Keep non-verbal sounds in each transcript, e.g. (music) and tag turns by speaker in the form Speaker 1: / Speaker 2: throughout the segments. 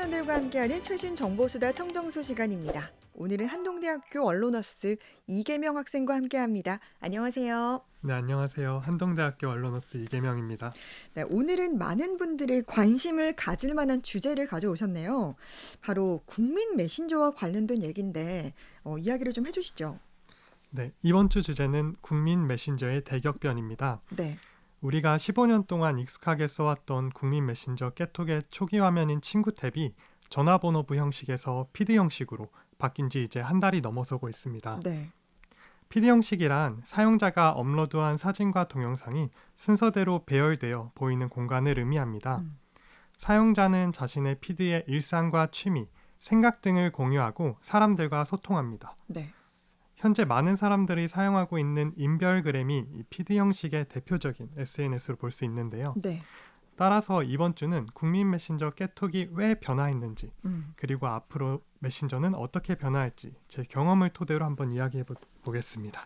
Speaker 1: 청년들과 함께하는 최신 정보수다 청정수 시간입니다. 오늘은 한동대학교 언론어스 이계명 학생과 함께합니다. 안녕하세요.
Speaker 2: 네, 안녕하세요. 한동대학교 언론어스 이계명입니다.
Speaker 1: 네, 오늘은 많은 분들이 관심을 가질 만한 주제를 가져오셨네요. 바로 국민 메신저와 관련된 얘기인데 어, 이야기를 좀 해주시죠.
Speaker 2: 네, 이번 주 주제는 국민 메신저의 대격변입니다.
Speaker 1: 네,
Speaker 2: 우리가 15년 동안 익숙하게 써왔던 국민 메신저 깨톡의 초기 화면인 친구 탭이 전화번호부 형식에서 PD 형식으로 바뀐 지 이제 한 달이 넘어서고 있습니다.
Speaker 1: 네,
Speaker 2: PD 형식이란 사용자가 업로드한 사진과 동영상이 순서대로 배열되어 보이는 공간을 의미합니다.
Speaker 1: 음.
Speaker 2: 사용자는 자신의 PD의 일상과 취미, 생각 등을 공유하고 사람들과 소통합니다.
Speaker 1: 네,
Speaker 2: 현재 많은 사람들이 사용하고 있는 인별그램이 이 PD 형식의 대표적인 SNS로 볼 수 있는데요.
Speaker 1: 네,
Speaker 2: 따라서 이번 주는 국민 메신저 깨톡이 왜 변화했는지
Speaker 1: 음,
Speaker 2: 그리고 앞으로 메신저는 어떻게 변화할지 제 경험을 토대로 한번 이야기해 보- 보겠습니다.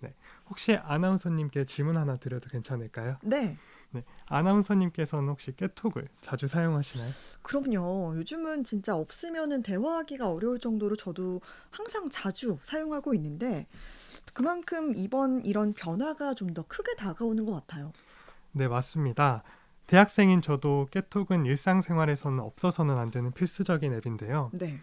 Speaker 1: 네,
Speaker 2: 혹시 아나운서님께 질문 하나 드려도 괜찮을까요?
Speaker 1: 네.
Speaker 2: 네, 아나운서님께서는 혹시 깨톡을 자주 사용하시나요?
Speaker 1: 그럼요. 요즘은 진짜 없으면은 대화하기가 어려울 정도로 저도 항상 자주 사용하고 있는데 그만큼 이번 이런 변화가 좀 더 크게 다가오는 것 같아요.
Speaker 2: 네, 맞습니다. 대학생인 저도 깨톡은 일상생활에서는 없어서는 안 되는 필수적인 앱인데요.
Speaker 1: 네,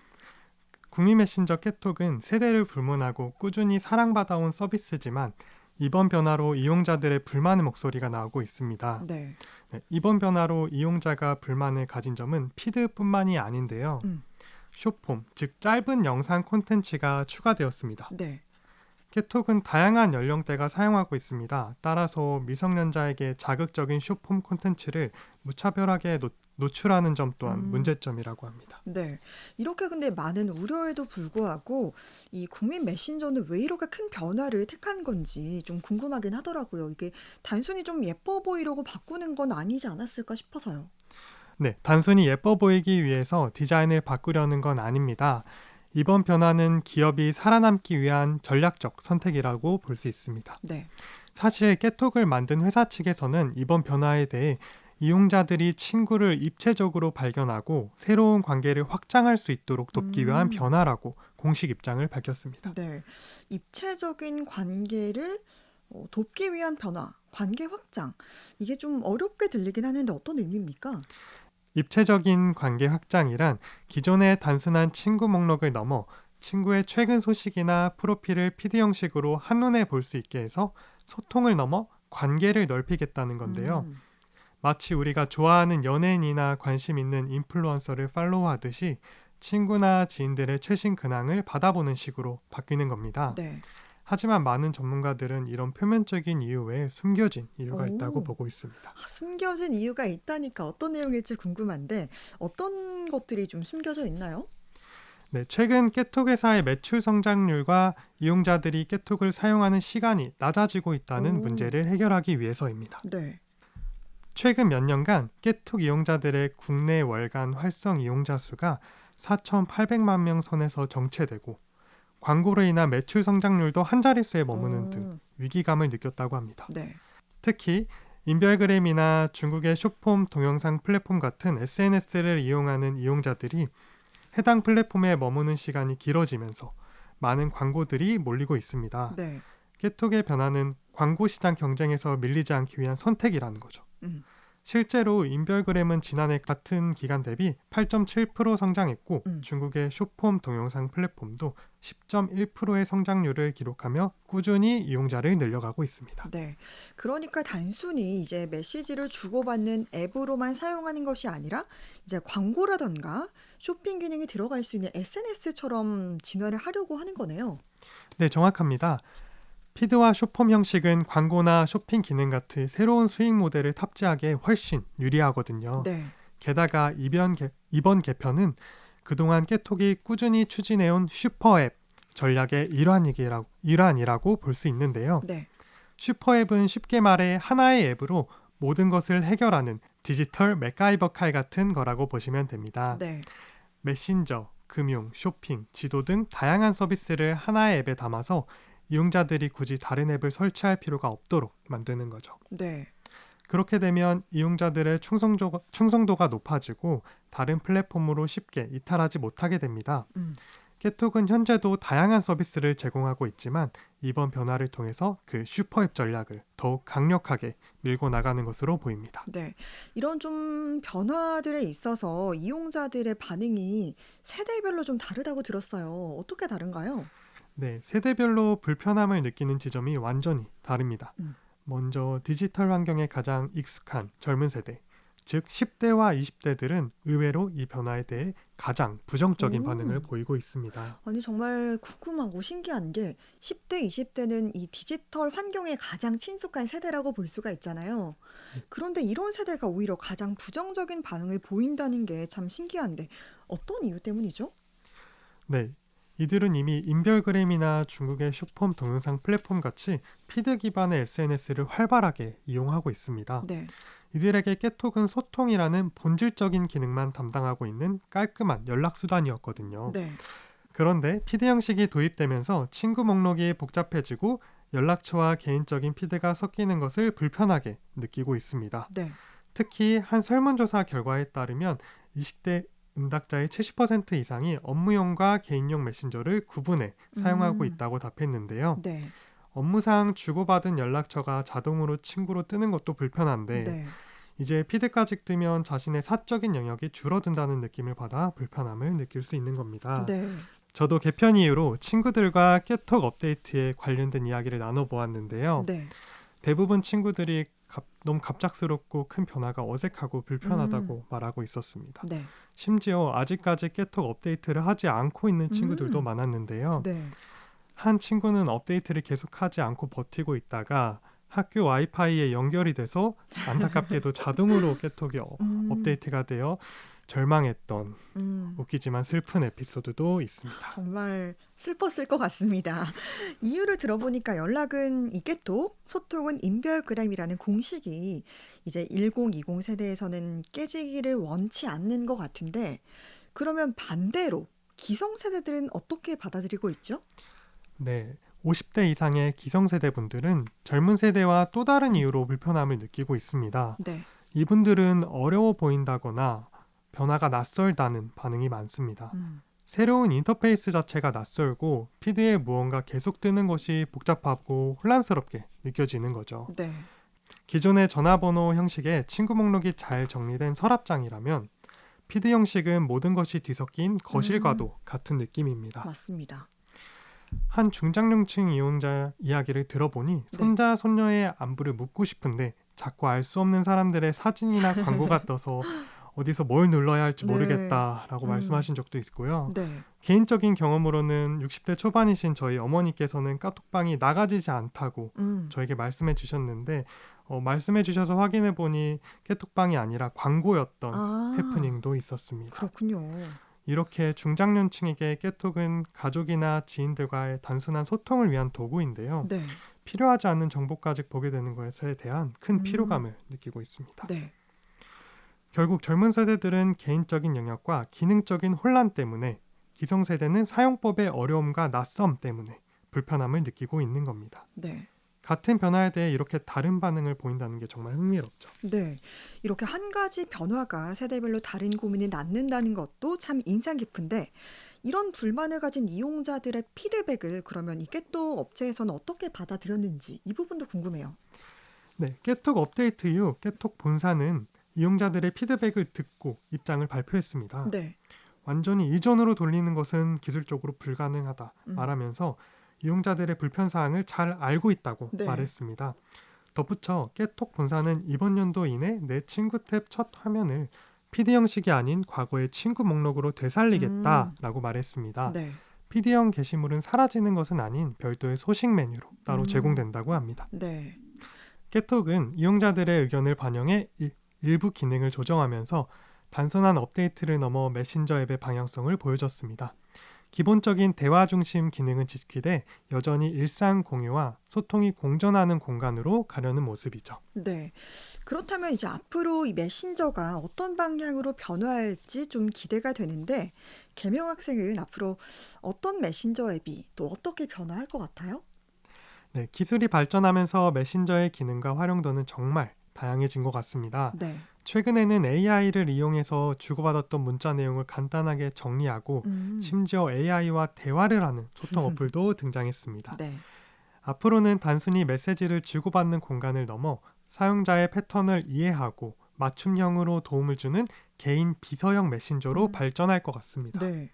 Speaker 2: 국민 메신저 깨톡은 세대를 불문하고 꾸준히 사랑받아온 서비스지만 이번 변화로 이용자들의 불만의 목소리가 나오고 있습니다.
Speaker 1: 네,
Speaker 2: 네, 이번 변화로 이용자가 불만을 가진 점은 피드뿐만이 아닌데요.
Speaker 1: 음.
Speaker 2: 쇼폼, 즉 짧은 영상 콘텐츠가 추가되었습니다.
Speaker 1: 네,
Speaker 2: 깨톡은 다양한 연령대가 사용하고 있습니다. 따라서 미성년자에게 자극적인 쇼폼 콘텐츠를 무차별하게 노, 노출하는 점 또한
Speaker 1: 음.
Speaker 2: 문제점이라고 합니다.
Speaker 1: 네. 이렇게 근데 많은 우려에도 불구하고 이 국민 메신저는 왜 이렇게 큰 변화를 택한 건지 좀 궁금하긴 하더라고요. 이게 단순히 좀 예뻐 보이려고 바꾸는 건 아니지 않았을까 싶어서요.
Speaker 2: 네, 단순히 예뻐 보이기 위해서 디자인을 바꾸려는 건 아닙니다. 이번 변화는 기업이 살아남기 위한 전략적 선택이라고 볼 수 있습니다.
Speaker 1: 네,
Speaker 2: 사실 깨톡을 만든 회사 측에서는 이번 변화에 대해 이용자들이 친구를 입체적으로 발견하고 새로운 관계를 확장할 수 있도록 돕기 위한
Speaker 1: 음.
Speaker 2: 변화라고 공식 입장을 밝혔습니다.
Speaker 1: 네. 입체적인 관계를 어, 돕기 위한 변화, 관계 확장. 이게 좀 어렵게 들리긴 하는데 어떤 의미입니까?
Speaker 2: 입체적인 관계 확장이란 기존의 단순한 친구 목록을 넘어 친구의 최근 소식이나 프로필을 PD 형식으로 한눈에 볼 수 있게 해서 소통을 넘어 관계를 넓히겠다는 건데요.
Speaker 1: 음,
Speaker 2: 마치 우리가 좋아하는 연예인이나 관심 있는 인플루언서를 팔로우하듯이 친구나 지인들의 최신 근황을 받아보는 식으로 바뀌는 겁니다.
Speaker 1: 네.
Speaker 2: 하지만 많은 전문가들은 이런 표면적인 이유 외에 숨겨진 이유가
Speaker 1: 오.
Speaker 2: 있다고 보고 있습니다.
Speaker 1: 아, 숨겨진 이유가 있다니까 어떤 내용일지 궁금한데 어떤 것들이 좀 숨겨져 있나요?
Speaker 2: 네, 최근 깨톡 회사의 매출 성장률과 이용자들이 깨톡을 사용하는 시간이 낮아지고 있다는
Speaker 1: 오.
Speaker 2: 문제를 해결하기 위해서입니다.
Speaker 1: 네.
Speaker 2: 최근 몇 년간 깨톡 이용자들의 국내 월간 활성 이용자 수가 4,800만 명 선에서 정체되고 광고로 인한 매출 성장률도 한 자릿수에 머무는 등
Speaker 1: 오,
Speaker 2: 위기감을 느꼈다고 합니다.
Speaker 1: 네.
Speaker 2: 특히 인별그램이나 중국의 쇼폼 동영상 플랫폼 같은 SNS를 이용하는 이용자들이 해당 플랫폼에 머무는 시간이 길어지면서 많은 광고들이 몰리고 있습니다.
Speaker 1: 네.
Speaker 2: 깨톡의 변화는 광고 시장 경쟁에서 밀리지 않기 위한 선택이라는 거죠.
Speaker 1: 음.
Speaker 2: 실제로 인별그램은 지난해 같은 기간 대비 8.7% 성장했고
Speaker 1: 음.
Speaker 2: 중국의 쇼폼 동영상 플랫폼도 10.1%의 성장률을 기록하며 꾸준히 이용자를 늘려가고 있습니다.
Speaker 1: 네. 그러니까 단순히 이제 메시지를 주고받는 앱으로만 사용하는 것이 아니라 이제 광고라던가 쇼핑 기능이 들어갈 수 있는 SNS처럼 진화를 하려고 하는 거네요.
Speaker 2: 네, 정확합니다. 피드와 쇼폼 형식은 광고나 쇼핑 기능 같은 새로운 수익 모델을 탑재하기에 훨씬 유리하거든요.
Speaker 1: 네.
Speaker 2: 게다가 이번, 개, 이번 개편은 그동안 깨톡이 꾸준히 추진해온 슈퍼앱 전략의 일환이라고, 일환이라고 볼 수 있는데요.
Speaker 1: 네.
Speaker 2: 슈퍼앱은 쉽게 말해 하나의 앱으로 모든 것을 해결하는 디지털 맥가이버 칼 같은 거라고 보시면 됩니다.
Speaker 1: 네.
Speaker 2: 메신저, 금융, 쇼핑, 지도 등 다양한 서비스를 하나의 앱에 담아서 이용자들이 굳이 다른 앱을 설치할 필요가 없도록 만드는 거죠.
Speaker 1: 네.
Speaker 2: 그렇게 되면 이용자들의 충성도, 충성도가 높아지고 다른 플랫폼으로 쉽게 이탈하지 못하게 됩니다.
Speaker 1: 음.
Speaker 2: 깨톡은 현재도 다양한 서비스를 제공하고 있지만 이번 변화를 통해서 그 슈퍼앱 전략을 더욱 강력하게 밀고 나가는 것으로 보입니다.
Speaker 1: 네. 이런 좀 변화들에 있어서 이용자들의 반응이 세대별로 좀 다르다고 들었어요. 어떻게 다른가요?
Speaker 2: 네, 세대별로 불편함을 느끼는 지점이 완전히 다릅니다.
Speaker 1: 음.
Speaker 2: 먼저 디지털 환경에 가장 익숙한 젊은 세대, 즉 10대와 20대들은 의외로 이 변화에 대해 가장 부정적인
Speaker 1: 오.
Speaker 2: 반응을 보이고 있습니다.
Speaker 1: 아니 정말 궁금하고 신기한 게 10대, 20대는 이 디지털 환경에 가장 친숙한 세대라고 볼 수가 있잖아요. 그런데 이런 세대가 오히려 가장 부정적인 반응을 보인다는 게 참 신기한데 어떤 이유 때문이죠?
Speaker 2: 네. 이들은 이미 인별그램이나 중국의 숏폼 동영상 플랫폼 같이 피드 기반의 SNS를 활발하게 이용하고 있습니다.
Speaker 1: 네.
Speaker 2: 이들에게 깨톡은 소통이라는 본질적인 기능만 담당하고 있는 깔끔한 연락 수단이었거든요.
Speaker 1: 네.
Speaker 2: 그런데 피드 형식이 도입되면서 친구 목록이 복잡해지고 연락처와 개인적인 피드가 섞이는 것을 불편하게 느끼고 있습니다.
Speaker 1: 네.
Speaker 2: 특히 한 설문조사 결과에 따르면 20대 응답자의 70% 이상이 업무용과 개인용 메신저를 구분해 사용하고
Speaker 1: 음.
Speaker 2: 있다고 답했는데요.
Speaker 1: 네.
Speaker 2: 업무상 주고받은 연락처가 자동으로 친구로 뜨는 것도 불편한데
Speaker 1: 네.
Speaker 2: 이제 피드까지 뜨면 자신의 사적인 영역이 줄어든다는 느낌을 받아 불편함을 느낄 수 있는 겁니다.
Speaker 1: 네.
Speaker 2: 저도 개편 이후로 친구들과 깨톡 업데이트에 관련된 이야기를 나눠보았는데요.
Speaker 1: 네.
Speaker 2: 대부분 친구들이 갑- 너무 갑작스럽고 큰 변화가 어색하고 불편하다고
Speaker 1: 음.
Speaker 2: 말하고 있었습니다.
Speaker 1: 네.
Speaker 2: 심지어 아직까지 깨톡 업데이트를 하지 않고 있는 친구들도
Speaker 1: 음.
Speaker 2: 많았는데요.
Speaker 1: 네.
Speaker 2: 한 친구는 업데이트를 계속하지 않고 버티고 있다가 학교 와이파이에 연결이 돼서 안타깝게도 (laughs) 자동으로 깨톡이 어-
Speaker 1: 음.
Speaker 2: 업데이트가 되어 절망했던
Speaker 1: 음.
Speaker 2: 웃기지만 슬픈 에피소드도 있습니다.
Speaker 1: 정말 슬펐을 것 같습니다. (laughs) 이유를 들어보니까 연락은 있겠도 소통은 인별그램이라는 공식이 이제 1020 세대에서는 깨지기를 원치 않는 것 같은데 그러면 반대로 기성 세대들은 어떻게 받아들이고 있죠?
Speaker 2: 네. 50대 이상의 기성세대 분들은 젊은 세대와 또 다른 이유로 불편함을 느끼고 있습니다.
Speaker 1: 네.
Speaker 2: 이분들은 어려워 보인다거나 변화가 낯설다는 반응이 많습니다.
Speaker 1: 음.
Speaker 2: 새로운 인터페이스 자체가 낯설고 피드에 무언가 계속 뜨는 것이 복잡하고 혼란스럽게 느껴지는 거죠.
Speaker 1: 네.
Speaker 2: 기존의 전화번호 형식의 친구 목록이 잘 정리된 서랍장이라면 피드 형식은 모든 것이 뒤섞인 거실과도 같은 느낌입니다.
Speaker 1: 맞습니다.
Speaker 2: 한 중장년층 이용자 이야기를 들어보니 손자 손녀의 안부를 묻고 싶은데 자꾸 알 수 없는 사람들의 사진이나 (laughs) 광고가 떠서 어디서 뭘 눌러야 할지
Speaker 1: 네.
Speaker 2: 모르겠다라고
Speaker 1: 음.
Speaker 2: 말씀하신 적도 있고요.
Speaker 1: 네.
Speaker 2: 개인적인 경험으로는 60대 초반이신 저희 어머니께서는 까톡방이 나가지지 않다고
Speaker 1: 음.
Speaker 2: 저에게 말씀해 주셨는데 어, 말씀해 주셔서 확인해 보니 깨톡방이 아니라 광고였던
Speaker 1: 아,
Speaker 2: 해프닝도 있었습니다.
Speaker 1: 그렇군요.
Speaker 2: 이렇게 중장년층에게 깨톡은 가족이나 지인들과의 단순한 소통을 위한 도구인데요.
Speaker 1: 네.
Speaker 2: 필요하지 않은 정보까지 보게 되는 것에 대한 큰
Speaker 1: 음.
Speaker 2: 피로감을 느끼고 있습니다.
Speaker 1: 네.
Speaker 2: 결국 젊은 세대들은 개인적인 영역과 기능적인 혼란 때문에 기성세대는 사용법의 어려움과 낯섦 때문에 불편함을 느끼고 있는 겁니다.
Speaker 1: 네.
Speaker 2: 같은 변화에 대해 이렇게 다른 반응을 보인다는 게 정말 흥미롭죠.
Speaker 1: 네. 이렇게 한 가지 변화가 세대별로 다른 고민을 낳는다는 것도 참 인상 깊은데 이런 불만을 가진 이용자들의 피드백을 그러면 이 깨또 업체에서는 어떻게 받아들였는지 이 부분도 궁금해요.
Speaker 2: 네, 깨톡 업데이트 이후 깨톡 본사는 이용자들의 피드백을 듣고 입장을 발표했습니다.
Speaker 1: 네.
Speaker 2: 완전히 이전으로 돌리는 것은 기술적으로 불가능하다
Speaker 1: 음.
Speaker 2: 말하면서 이용자들의 불편 사항을 잘 알고 있다고
Speaker 1: 네.
Speaker 2: 말했습니다. 덧붙여 깨톡 본사는 이번 연도 이내 내 친구 탭 첫 화면을 PD 형식이 아닌 과거의 친구 목록으로 되살리겠다라고 말했습니다.
Speaker 1: 네.
Speaker 2: PD형 게시물은 사라지는 것은 아닌 별도의 소식 메뉴로 따로
Speaker 1: 음.
Speaker 2: 제공된다고 합니다.
Speaker 1: 네.
Speaker 2: 깨톡은 이용자들의 의견을 반영해 일- 일부 기능을 조정하면서 단순한 업데이트를 넘어 메신저 앱의 방향성을 보여줬습니다. 기본적인 대화 중심 기능은 지키되 여전히 일상 공유와 소통이 공존하는 공간으로 가려는 모습이죠.
Speaker 1: 네. 그렇다면 이제 앞으로 이 메신저가 어떤 방향으로 변화할지 좀 기대가 되는데 개명 학생은 앞으로 어떤 메신저 앱이 또 어떻게 변화할 것 같아요?
Speaker 2: 네, 기술이 발전하면서 메신저의 기능과 활용도는 정말 다양해진 것 같습니다.
Speaker 1: 네.
Speaker 2: 최근에는 AI를 이용해서 주고받았던 문자 내용을 간단하게 정리하고
Speaker 1: 음.
Speaker 2: 심지어 AI와 대화를 하는 소통 (laughs) 어플도 등장했습니다.
Speaker 1: 네.
Speaker 2: 앞으로는 단순히 메시지를 주고받는 공간을 넘어 사용자의 패턴을 이해하고 맞춤형으로 도움을 주는 개인 비서형 메신저로
Speaker 1: 음.
Speaker 2: 발전할 것 같습니다.
Speaker 1: 네.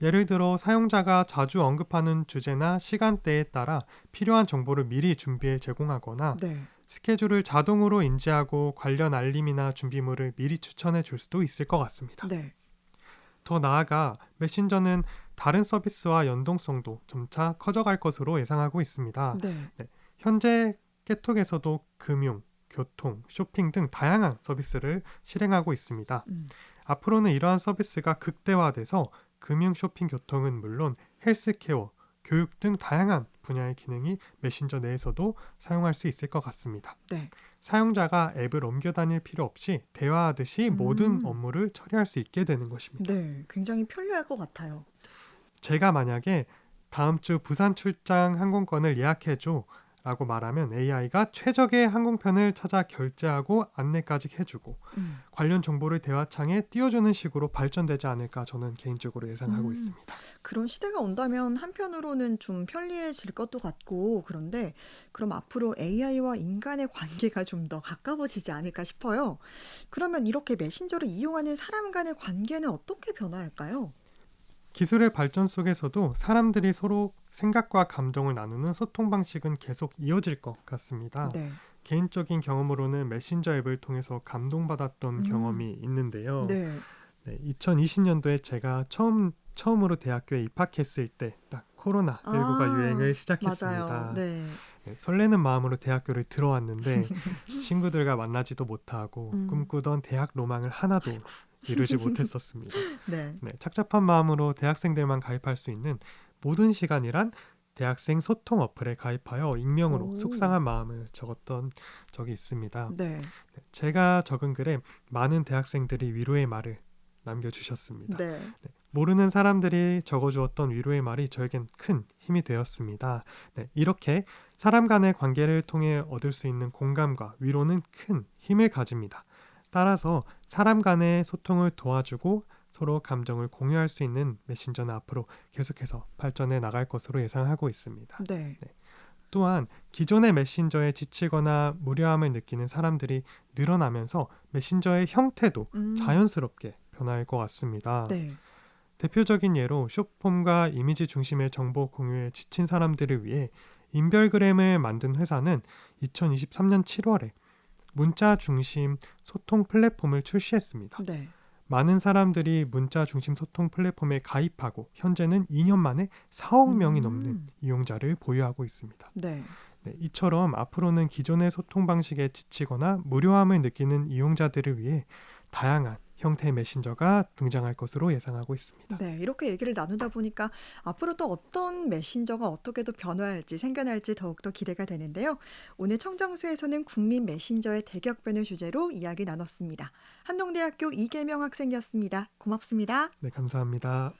Speaker 2: 예를 들어 사용자가 자주 언급하는 주제나 시간대에 따라 필요한 정보를 미리 준비해 제공하거나
Speaker 1: 네.
Speaker 2: 스케줄을 자동으로 인지하고 관련 알림이나 준비물을 미리 추천해 줄 수도 있을 것 같습니다.
Speaker 1: 네.
Speaker 2: 더 나아가 메신저는 다른 서비스와 연동성도 점차 커져갈 것으로 예상하고 있습니다.
Speaker 1: 네.
Speaker 2: 현재 깨톡에서도 금융, 교통, 쇼핑 등 다양한 서비스를 실행하고 있습니다.
Speaker 1: 음.
Speaker 2: 앞으로는 이러한 서비스가 극대화돼서 금융, 쇼핑, 교통은 물론 헬스케어, 교육 등 다양한 분야의 기능이 메신저 내에서도 사용할 수 있을 것 같습니다.
Speaker 1: 네.
Speaker 2: 사용자가 앱을 옮겨 다닐 필요 없이 대화하듯이
Speaker 1: 음.
Speaker 2: 모든 업무를 처리할 수 있게 되는 것입니다.
Speaker 1: 네. 굉장히 편리할 것 같아요.
Speaker 2: 제가 만약에 다음 주 부산 출장 항공권을 예약해줘 라고 말하면 AI가 최적의 항공편을 찾아 결제하고 안내까지 해주고
Speaker 1: 음.
Speaker 2: 관련 정보를 대화창에 띄워주는 식으로 발전되지 않을까 저는 개인적으로 예상하고
Speaker 1: 음.
Speaker 2: 있습니다.
Speaker 1: 그런 시대가 온다면 한편으로는 좀 편리해질 것도 같고 그런데 그럼 앞으로 AI와 인간의 관계가 좀 더 가까워지지 않을까 싶어요. 그러면 이렇게 메신저를 이용하는 사람 간의 관계는 어떻게 변화할까요?
Speaker 2: 기술의 발전 속에서도 사람들이 서로 생각과 감정을 나누는 소통 방식은 계속 이어질 것 같습니다.
Speaker 1: 네.
Speaker 2: 개인적인 경험으로는 메신저 앱을 통해서 감동받았던
Speaker 1: 음.
Speaker 2: 경험이 있는데요.
Speaker 1: 네.
Speaker 2: 네, 2020년도에 제가 처음 처음으로 대학교에 입학했을 때 딱 코로나 19가
Speaker 1: 아,
Speaker 2: 유행을 시작했습니다.
Speaker 1: 네.
Speaker 2: 네, 설레는 마음으로 대학교를 들어왔는데 (laughs) 친구들과 만나지도 못하고
Speaker 1: 음.
Speaker 2: 꿈꾸던 대학 로망을 하나도 이 루지 못했었습니다. (laughs)
Speaker 1: 네.
Speaker 2: 네, 착잡한 마음으로 대학생들만 가입할 수 있는 모든 시간이란 대학생 소통 어플에 가입하여 익명으로
Speaker 1: 오.
Speaker 2: 속상한 마음을 적었던 적이 있습니다.
Speaker 1: 네.
Speaker 2: 네, 제가 적은 글에 많은 대학생들이 위로의 말을 남겨주셨습니다.
Speaker 1: 네.
Speaker 2: 모르는 사람들이 적어주었던 위로의 말이 저에겐 큰 힘이 되었습니다. 네, 이렇게 사람 간의 관계를 통해 얻을 수 있는 공감과 위로는 큰 힘을 가집니다. 따라서 사람 간의 소통을 도와주고 서로 감정을 공유할 수 있는 메신저는 앞으로 계속해서 발전해 나갈 것으로 예상하고 있습니다.
Speaker 1: 네.
Speaker 2: 또한 기존의 메신저에 지치거나 무료함을 느끼는 사람들이 늘어나면서 메신저의 형태도
Speaker 1: 음.
Speaker 2: 자연스럽게 변할 것 같습니다.
Speaker 1: 네.
Speaker 2: 대표적인 예로 숏폼과 이미지 중심의 정보 공유에 지친 사람들을 위해 인별그램을 만든 회사는 2023년 7월에 문자 중심 소통 플랫폼을 출시했습니다.
Speaker 1: 네.
Speaker 2: 많은 사람들이 문자 중심 소통 플랫폼에 가입하고 현재는 2년 만에 4억 명이
Speaker 1: 음.
Speaker 2: 넘는 이용자를 보유하고 있습니다.
Speaker 1: 네.
Speaker 2: 네, 이처럼 앞으로는 기존의 소통 방식에 지치거나 무료함을 느끼는 이용자들을 위해 다양한 형태의 메신저가 등장할 것으로 예상하고 있습니다.
Speaker 1: 네, 이렇게 얘기를 나누다 보니까 앞으로 또 어떤 메신저가 어떻게 또 변화할지 생겨날지 더욱더 기대가 되는데요. 오늘 청정수에서는 국민 메신저의 대격변을 주제로 이야기 나눴습니다. 한동대학교 이계명 학생이었습니다. 고맙습니다.
Speaker 2: 네, 감사합니다.